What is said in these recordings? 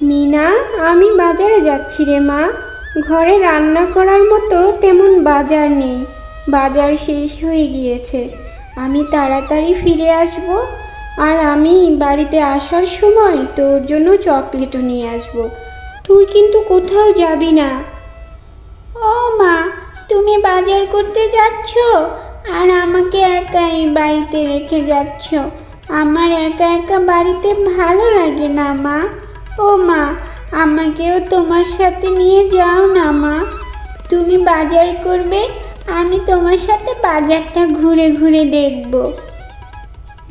মিনা, আমি বাজারে যাচ্ছি রে মা। ঘরে রান্না করার মতো তেমন বাজার নেই। বাজার শেষ হয়ে গিয়েছে। আমি তাড়াতাড়ি ফিরে আসব। আর আমি বাড়িতে আসার সময় তোর জন্য চকলেটও নিয়ে আসব। তুই কিন্তু কোথাও যাবি না। ও মা, তুমি বাজার করতে যাচ্ছ? আর আমাকে একাই বাড়িতে রেখে যাচ্ছ? আমার একা একা বাড়িতে ভালো লাগে না মা। ও মা, আমাকেও তোমার সাথে নিয়ে যাও না মা। তুমি বাজার করবে, আমি তোমার সাথে বাজারটা ঘুরে ঘুরে দেখব।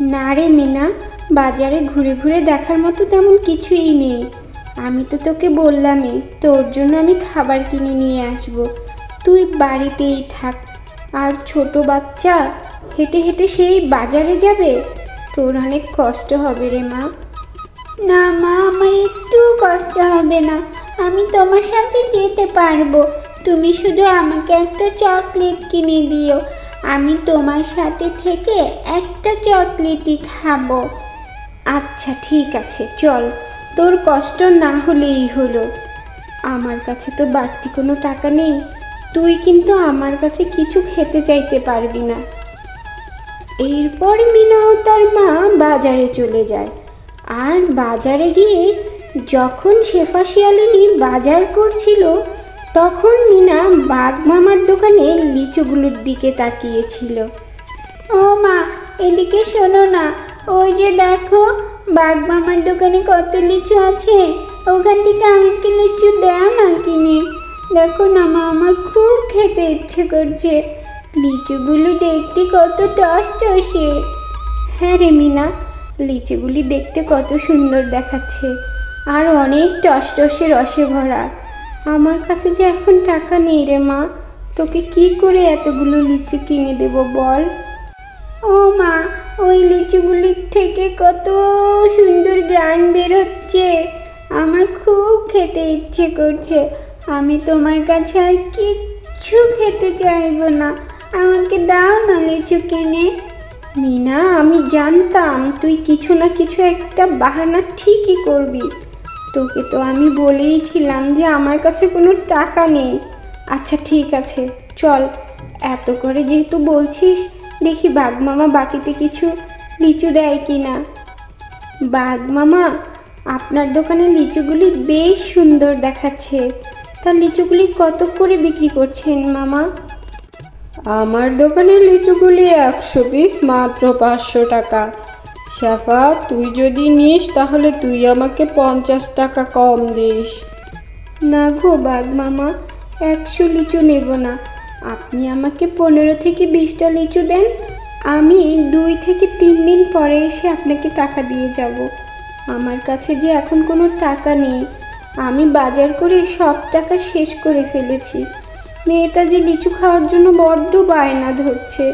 না রে মিনা, বাজারে ঘুরে ঘুরে দেখার মতো তেমন কিছুই নেই। আমি তো তোকে বললামই, তোর জন্য আমি খাবার কিনে নিয়ে আসব। তুই বাড়িতেই থাক। আর ছোট বাচ্চা, হেঁটে হেঁটে সেই বাজারে যাবে? তোর অনেক কষ্ট হবে রে মা। না মা, আমার একটু কষ্ট হবে না। আমি তোমার সাথে যেতে পারব। তুমি শুধু আমাকে একটা চকলেট কিনে দিও। আমি তোমার সাথে থেকে একটা চকলেটই খাব। আচ্ছা ঠিক আছে, চল। তোর কষ্ট না হলেই হলো। আমার কাছে তো বাড়তি কোনো টাকা নেই। তুই কিন্তু আমার কাছে কিছু খেতে চাইতে পারবি না। এরপর মিনা ও তার মা বাজারে চলে যায়। আর বাজারে গিয়ে যখন শেফা শিয়ালিনী বাজার করছিল, তখন মিনা বাঘ মামার দোকানে লিচুগুলোর দিকে তাকিয়েছিল। ও মা, এদিকে শোনো না, ওই যে দেখো, বাঘ মামার দোকানে কত লিচু আছে, ওখান থেকে আমাকে লিচু দাও না কিনে। দেখো না মা, আমার খুব খেতে ইচ্ছে করছে। লিচুগুলো দেখতে কত টস টসে হ্যাঁ রে মিনা লিচুগুলি দেখতে কত সুন্দর দেখাচ্ছে। আর অনেক টস টসে রসে ভরা। আমার কাছে যে এখন টাকা নেই রে মা, তোকে কি করে এতগুলো লিচু কিনে দেবো বল? ও মা, ওই লিচুগুলির থেকে কত সুন্দর গ্রান বেরোচ্ছে। আমার খুব খেতে ইচ্ছে করছে। আমি তোমার কাছে আর কিচ্ছু খেতে চাইব না। আমাকে দাও না লিচু কিনে। মিনা, আমি জানতাম তুই কিছু না কিছু একটা বাহানা ঠিকই করবি। তোকে তো আমি বলেইছিলাম যে আমার কাছে কোনো টাকা নেই। আচ্ছা ঠিক আছে, চল। এত করে যেহেতু বলছিস, দেখি বাঘ মামা বাকিতে কিছু লিচু দেয় কি না বাঘ মামা আপনার দোকানে লিচুগুলি বেশ সুন্দর দেখাচ্ছে। তা লিচুগুলি কত করে বিক্রি করছেন মামা? আমার দোকানের লিচুগুলি একশো পিস, মাত্র পাঁচশো টাকা। শ্যাফা তুই যদি নিস, তাহলে তুই আমাকে পঞ্চাশ টাকা কম দিস। না গো বাঘ মামা, একশো লিচু নেব না। আপনি আমাকে পনেরো থেকে বিশটা লিচু দেন, আমি দুই থেকে তিন দিন পরে এসে আপনাকে টাকা দিয়ে যাব। আমার কাছে যে এখন কোনো টাকা নেই, আমি বাজার করে সব টাকা শেষ করে ফেলেছি। মেয়েটা যে লিচু খাওয়ার জন্য বড্ড বায়না ধরছে।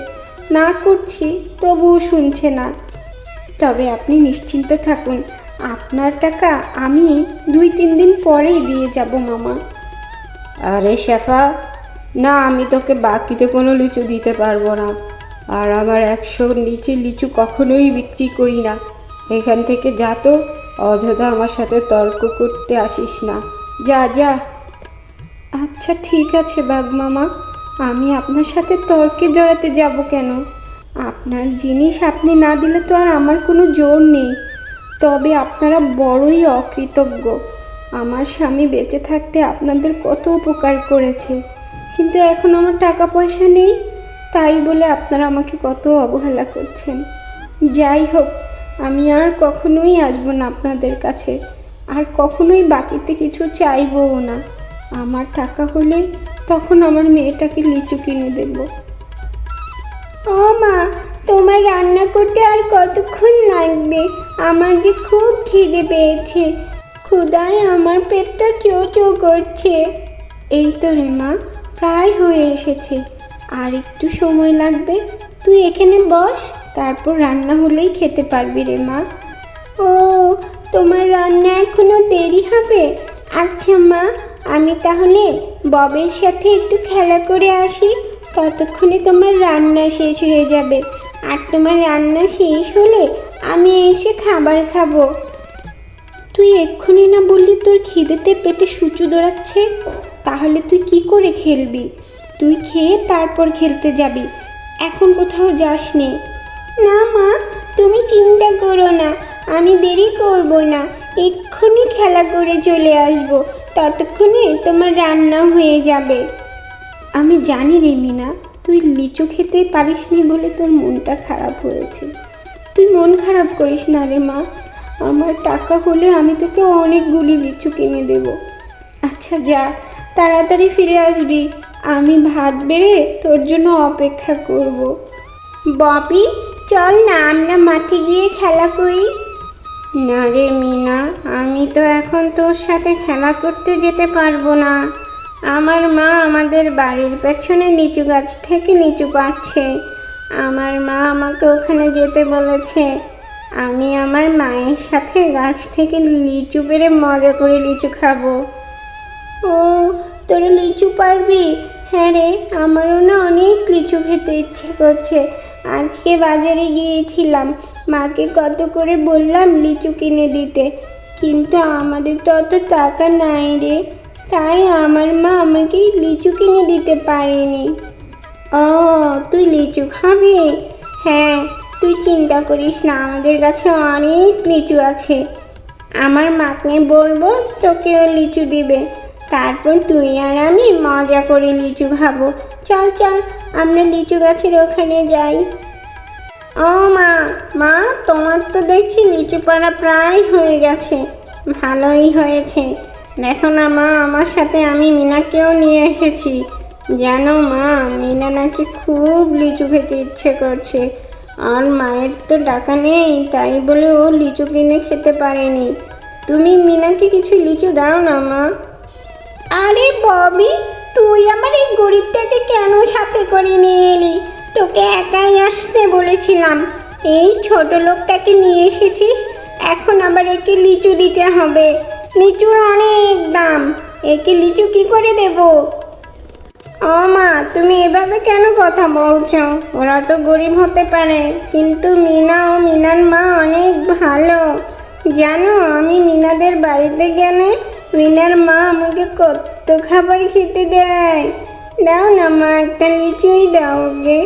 না করছি, তবুও শুনছে না। তবে আপনি নিশ্চিন্তে থাকুন, আপনার টাকা আমি দুই তিন দিন পরেই দিয়ে যাব, মামা। আরে শেফা, না, আমি তোকে বাকিতে কোনো লিচু দিতে পারব না। আর আমার একশো নিচে লিচু কখনোই বিক্রি করি না। এখান থেকে যা তো, অযথা আমার সাথে তর্ক করতে আসিস না। যা যা। আচ্ছা ঠিক আছে বাঘ মামা। আমি আপনার সাথে তর্কে জড়াতে যাব কেন? আপনার জিনিস আপনি না দিলে তো আর আমার কোনো জোর নেই। তবে আপনারা বড়ই অকৃতজ্ঞ। আমার স্বামী বেঁচে থাকতে আপনাদের কত উপকার করেছে। কিন্তু এখন আমার টাকা পয়সা নেই, তাই বলে আপনারা আমাকে কত অবহেলা করছেন। যাই হোক, আমি আর কখনোই আসব না আপনাদের কাছে। আর কখনোই বাকিতে কিছু চাইবও না। আমার টাকা হলে তখন আমার মেয়েটাকে লিচু কিনে দেব। ও মা, তোমার রান্না করতে আর কতক্ষণ লাগবে? আমার যে খুব খিদে পেয়েছে। ক্ষুদায় আমার পেটটা চো চো করছে। এই তো রে মা, প্রায় হয়ে এসেছে। আর একটু সময় লাগবে, তুই এখানে বস, তারপর রান্না হলেই খেতে পারবি রে মা। ও, তোমার রান্না এখনও দেরি হবে? আচ্ছা মা আমি তাহলে ববের সাথে একটু খেলা করে আসি। ততক্ষণে তোমার রান্না শেষ হয়ে যাবে। আর তোমার রান্না শেষ হলে আমি এসে খাবার খাব। তুই এক্ষুনি না বললি তোর খিদেতে পেটে সূচু দৌড়াচ্ছে? তাহলে তুই কি করে খেলবি? তুই খেয়ে তারপর খেলতে যাবি। এখন কোথাও যাস নে না মা, তুমি চিন্তা করো না। আমি দেরি করব না। এক্ষুনি খেলা করে চলে আসব। ততক্ষণে তোমার রান্না হয়ে যাবে। আমি জানি রে মিনা তুই লিচু খেতে পারিসনি বলে তোর মনটা খারাপ হয়েছে। তুই মন খারাপ করিস না রে মা। আমার টাকা হলে আমি তোকে অনেকগুলি লিচু কিনে দেব। আচ্ছা যা, তাড়াতাড়ি ফিরে আসবি। আমি ভাত বেড়ে তোর জন্য অপেক্ষা করব। ববি চল না, আমরা মাঠে গিয়ে খেলা করি। না রে মিনা, আমি তো এখন তোর সাথে খেলা করতে যেতে পারব না। আমার মা আমাদের বাড়ির পেছনে লিচু গাছ থেকে লিচু পাচ্ছে আমার মা আমাকে ওখানে যেতে বলেছে। আমি আমার মায়ের সাথে গাছ থেকে লিচু পেড়ে মজা করে লিচু খাব। ও, তোর লিচু পারবি হ্যাঁ রে, আমারও না অনেক লিচু খেতে ইচ্ছে করছে। আজকে বাজারে গিয়েছিলাম। মাকে কত করে বললাম লিচু কিনে দিতে। কিন্তু আমাদের তো অত টাকা নাই রে। তাই আমার মা আমাকে লিচু কিনে দিতে পারেনি। ও, তুই লিচু খাবি? হ্যাঁ তুই চিন্তা করিস না, আমাদের কাছে অনেক লিচু আছে। আমার মাকে বলব তোকেও লিচু দিবে। তারপর তুই আর আমি মজা করে লিচু খাব। চল চল, আমরা লিচু গাছের ওখানে যাই। ও মা মা, তোমার তো দেখছি লিচু পাড়া প্রায় হয়ে গেছে। ভালোই হয়েছে। দেখো না মা, আমার সাথে আমি মিনাকেও নিয়ে এসেছি। জানো মা, মিনা নাকি খুব লিচু খেতে ইচ্ছে করছে। আর মায়ের তো টাকা নেই, তাই বলে ও লিচু কিনে খেতে পারেনি। তুমি মিনাকে কিছু লিচু দাও না মা। আরে ববি, তুই আমার এই গরিবটাকে কেন সাথে করে নিয়ে এলি? তোকে একাই আসতে বলেছিলাম। এই ছোট লোকটাকে নিয়ে এসেছিস, এখন আবার একে লিচু দিতে হবে। লিচুর অনেক দাম, একে লিচু কি করে দেব? ও মা, তুমি এভাবে কেন কথা বলছো? ওরা তো গরিব হতে পারে, কিন্তু মিনা ও মিনার মা অনেক ভালো। জানো, আমি মিনাদের বাড়িতে গেলে মিনার মা আমাকে কত খাবার খেতে দেয়। দাও না মা, একটা লিচুই দাও ওকে।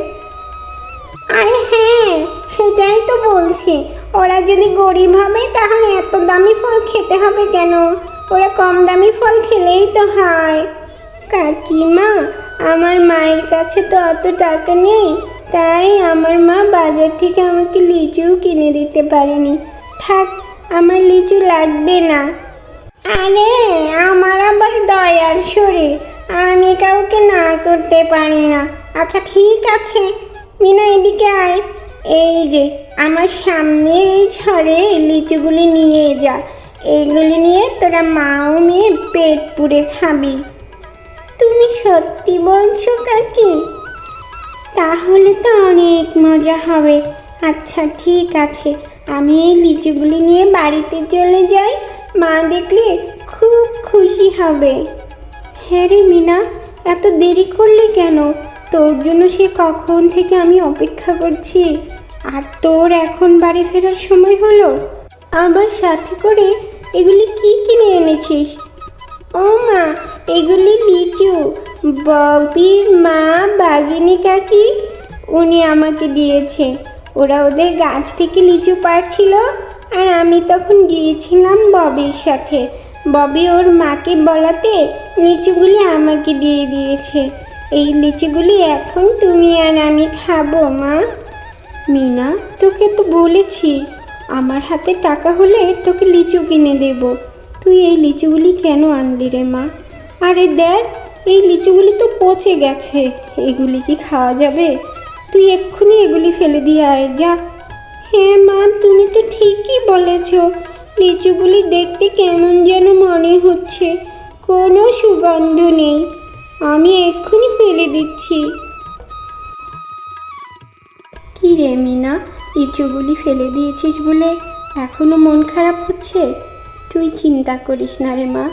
আরে হ্যাঁ সেটাই তো বলছি। ওরা যদি গরিব হবে, তাহলে এত দামি ফল খেতে হবে কেন? ওরা কম দামি ফল খেলেই তো হয়। কাকিমা, আমার মায়ের কাছে তো অত টাকা নেই। তাই আমার মা বাজার থেকে আমাকে লিচুও কিনে দিতে পারেনি। থাক, আমার লিচু লাগবে না। আরে, আমার আবার দয়ার শরীর। আমি কাউকে না করতে পারি না। আচ্ছা ঠিক আছে। মিনা, এদিকে আয়। এই যে, আমার সামনের এই ঝড়ে লিচুগুলি নিয়ে যা। এইগুলি নিয়ে তোরা মাও মেয়ে পেট পুড়ে খাবি। তুমি সত্যি বলছো কাকি? তাহলে তো অনেক মজা হবে। আচ্ছা ঠিক আছে। আমি এই লিচুগুলি নিয়ে বাড়িতে চলে যাই। মা দেখলে খুব খুশি হবে। হ্যাঁ রে মিনা, এত দেরি করলে কেন? তোর জন্য সে কখন থেকে আমি অপেক্ষা করছি? আর তোর এখন বাড়ি ফেরার সময় হলো? আবার সাথে করে এগুলি কি কিনে এনেছিস? ও মা, এগুলি লিচু। ববির মা বাগিনী কাকি, উনি আমাকে দিয়েছে। ওরা ওদের গাছ থেকে লিচু পাড়ছিল আর আমি তখন গিয়েছিলাম ববির সাথে। ববি ওর মাকে বলাতে লিচুগুলি আমাকে দিয়ে দিয়েছে। এই লিচুগুলি এখন তুমি আর আমি খাব, মা। মিনা, তোকে তো বলেছি, আমার হাতে টাকা হলে তোকে লিচু কিনে দেব। তুই এই লিচুগুলি কেন আনলি রে, মা? আরে দেখ, এই লিচুগুলি তো পচে গেছে, এগুলি কি খাওয়া যাবে? তুই এক্ষুনি এগুলি ফেলে দিয়ে আয়, যা। হ্যাঁ মা, তুমি তো ঠিকই বলেছ, লিচুগুলি দেখতে কেমন যেন মনে হচ্ছে, কোনো সুগন্ধ নেই। আমি এক্ষুনি ফেলে দিচ্ছি। কি রে মিনা লিচুগুলি ফেলে দিয়েছিস বলে এখনও মন খারাপ হচ্ছে? তুই চিন্তা করিস না রে মা,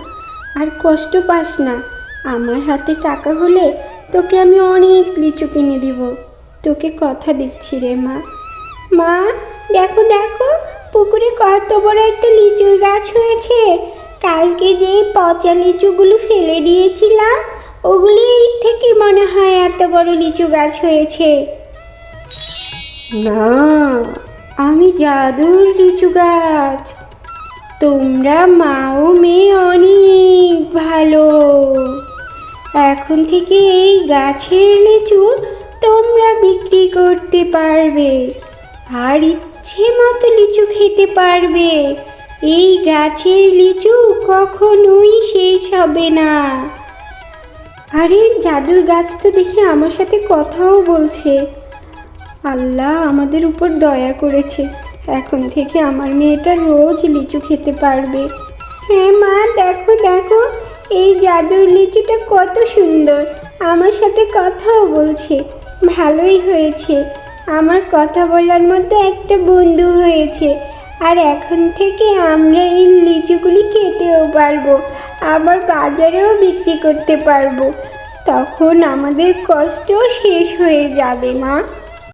আর কষ্ট পাস না। আমার হাতে টাকা হলে তোকে আমি অনেক লিচু কিনে দিব। তোকে কথা দিচ্ছি রে মা। মা, দেখো দেখো, পুকুরে কত বড় একটা লিচুর গাছ হয়েছে। কালকে যে পচা লিচুগুলো ফেলে দিয়েছিলাম ওগুলি থেকে মনে হয় এত বড় লিচু গাছ হয়েছে। না, আমি জাদুর লিচু গাছ। তোমরা মা ও মেয়ে অনেক ভালো। এখন থেকে এই গাছের লিচু তোমরা বিক্রি করতে পারবে। আর ইচ্ছে মতো লিচু খেতে পারবে। এই গাছের লিচু কখনোই শেষ হবে না। আরে, জাদুর গাছ তো দেখি আমার সাথে কথাও বলছে। আল্লাহ আমাদের উপর দয়া করেছে। এখন থেকে আমার মেয়েটা রোজ লিচু খেতে পারবে। হ্যাঁ মা, দেখো দেখো, এই জাদুর লিচুটা কত সুন্দর। আমার সাথে কথাও বলছে। ভালোই হয়েছে। আমার কথা বলার মতো একটা বন্ধু হয়েছে। আর এখন থেকে আমরা এই লিচুগুলি খেতেও পারব, আবার বাজারেও বিক্রি করতে পারব। তখন আমাদের কষ্ট শেষ হয়ে যাবে, মা।